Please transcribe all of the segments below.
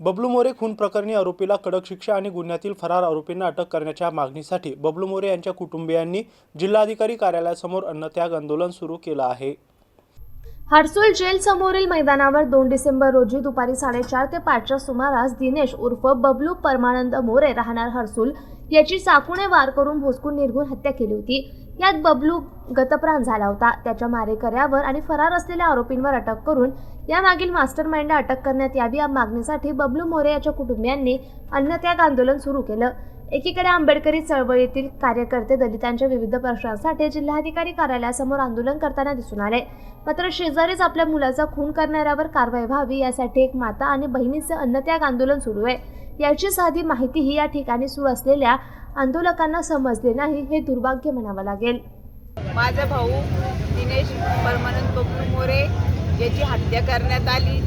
बबलू मोरे खून प्रकरणी आरोपीला कडक शिक्षा आणि गुन्ह्यातील फरार आरोपींना अटक करण्याच्या मागणीसाठी बबलू मोरे यांच्या कुटुंबियांनी जिल्हाधिकारी कार्यालयासमोर अन्नत्याग आंदोलन सुरू केलं आहे. हर्सुल जेल समोरील मैदानावर दोन डिसेंबर रोजी दुपारी साडेचार ते पाचच्या सुमारास दिनेश उर्फ बबलू परमानंद मोरे राहणार हर्सुल याची चाकूने वार करून भोसकून निर्घुण हत्या केली होती. यात बबलू गतप्राण झाला होता. त्याच्या मारेकऱ्यावर आणि फरार असलेल्या आरोपींवर अटक करून यामागील मास्टर माइंडला अटक करण्यात यावी या मागणीसाठी बबलू मोरे याच्या कुटुंबियांनी अन्नत्याग आंदोलन सुरू केलं. एकीकडे आंबेडकरी चळवळीतील कार्यकर्ते दलितांच्या विविध प्रश्नांसाठी जिल्हाधिकारी कार्यालयासमोर आंदोलन करताना दिसून आले. मात्र शेजारीच आपल्या मुलाचा खून करणाऱ्यावर कारवाई व्हावी यासाठी एक माता आणि बहिणीचं अन्नत्याग आंदोलन सुरू आहे. याची साधी माहितीही या ठिकाणी सुरू असलेल्या आंदोलकांना समजले नाही हे दुर्भाग्य म्हणावं लागेल. माझा भाऊ दिनेश परमानंद बबलू मोरे याची हत्या करण्यात आली.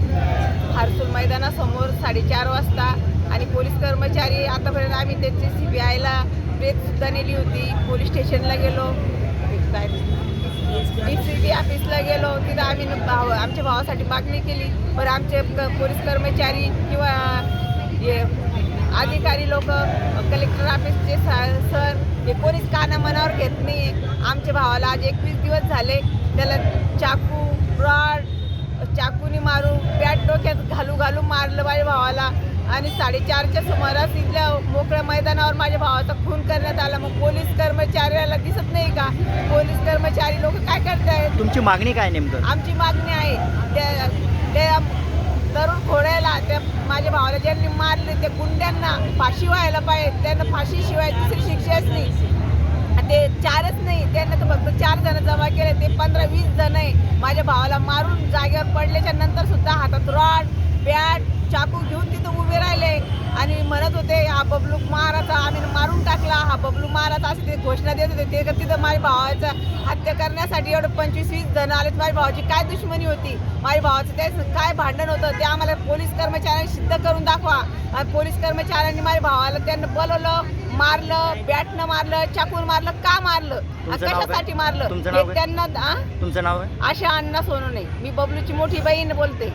हारसूल मैदानासमोर साडेचार वाजता आणि पोलीस कर्मचारी आतापर्यंत आम्ही त्याची सी बी आयला सुद्धा नेली होती. पोलीस स्टेशनला गेलो. डी सी बी ऑफिसला गेलो. तिथं आम्ही भाव आमच्या भावासाठी मागणी केली. पण आमचे पोलीस कर्मचारी किंवा हे अधिकारी लोक कलेक्टर ऑफिसचे सर हे कोणीच काना मनावर घेत नाही. आमच्या भावाला आज एकवीस दिवस झाले. त्याला चाकू रॉड चाकूनी मारू बॅट डोक्यात घालू घालू मारलं माझ्या भावाला. आणि साडेचारच्या सुमारास इथल्या मोकळ्या मैदानावर माझ्या भावाचा खून करण्यात आला. मग पोलीस कर्मचाऱ्याला दिसत नाही का? पोलीस कर्मचारी लोक काय करतायत? तुमची मागणी काय नेमकं? आमची मागणी आहे त्या तरुण घोड्याला त्या माझ्या भावाला ज्यांनी मारले त्या गुंड्यांना फाशी व्हायला पाहिजे. त्यांना फाशी शिवाय दुसरी शिक्षाच नाही आणि ते चारच नाही त्यांना तर फक्त चार जण जमा केले ते पंधरा वीस जण आहे. माझ्या भावाला मारून जागेवर पडल्याच्या नंतर सुद्धा हातात रॉड बॅट चाकू घेऊन तिथं उभे राहिले. आणि म्हणत होते हा बबलू माराचा आम्ही मारून टाकला हा बबलू असे ते घोषणा देत होते. ते तिथं माझ्या भावाचा हत्या करण्यासाठी एवढं पंचवीस वीस जण आले माझ्या भावाची. काय दुश्मनी होती? माझ्या भावाचं ते काय भांडण होतं? ते आम्हाला पोलीस कर्मचाऱ्यांनी सिद्ध करून दाखवा. आणि पोलीस कर्मचाऱ्यांनी माझ्या भावाला त्यांना बोलवलं मारलं बॅटनं मारलं चाकून मारलं का मारलं? कशासाठी मारलं? त्यांना? तुमचं नाव आहे आशा अण्णा सोनू नाही मी बबलूची मोठी बहीण बोलते.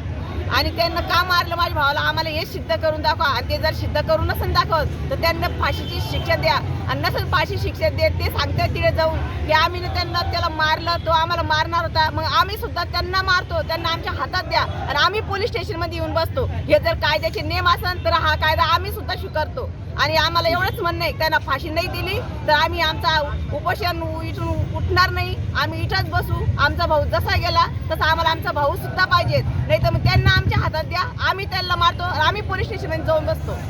आणि त्यांना का मारलं? माझ्या भावाला आम्हाला हे सिद्ध करून दाखवा. आणि ते जर सिद्ध करून नसेल दाखवत तर त्यांना फाशीची शिक्षा द्या. आणि नसेल शिक्षा देत ते सांगतात तिथे जाऊन. की आम्ही त्यांना त्याला मारलं तो आम्हाला मारणार होता. मग आम्ही सुद्धा त्यांना मारतो. त्यांना आमच्या हातात द्या. आणि आम्ही पोलीस स्टेशनमध्ये येऊन बसतो. हे जर कायद्याचे नियम असेल तर हा कायदा आम्ही सुद्धा स्वीकारतो. आणि आम्हाला एवढंच म्हणणं आहे त्यांना फाशी नाही दिली तर आम्ही आमचा उपोषण इथून उठणार नाही. आम्ही इथंच बसू. आमचा भाऊ जसा गेला तसा आम्हाला आमचा भाऊ सुद्धा पाहिजे. नाही तर मग त्यांना आमच्या हातात द्या. आम्ही त्यांना मारतो आम्ही पोलीस स्टेशनमध्ये जाऊन बसतो.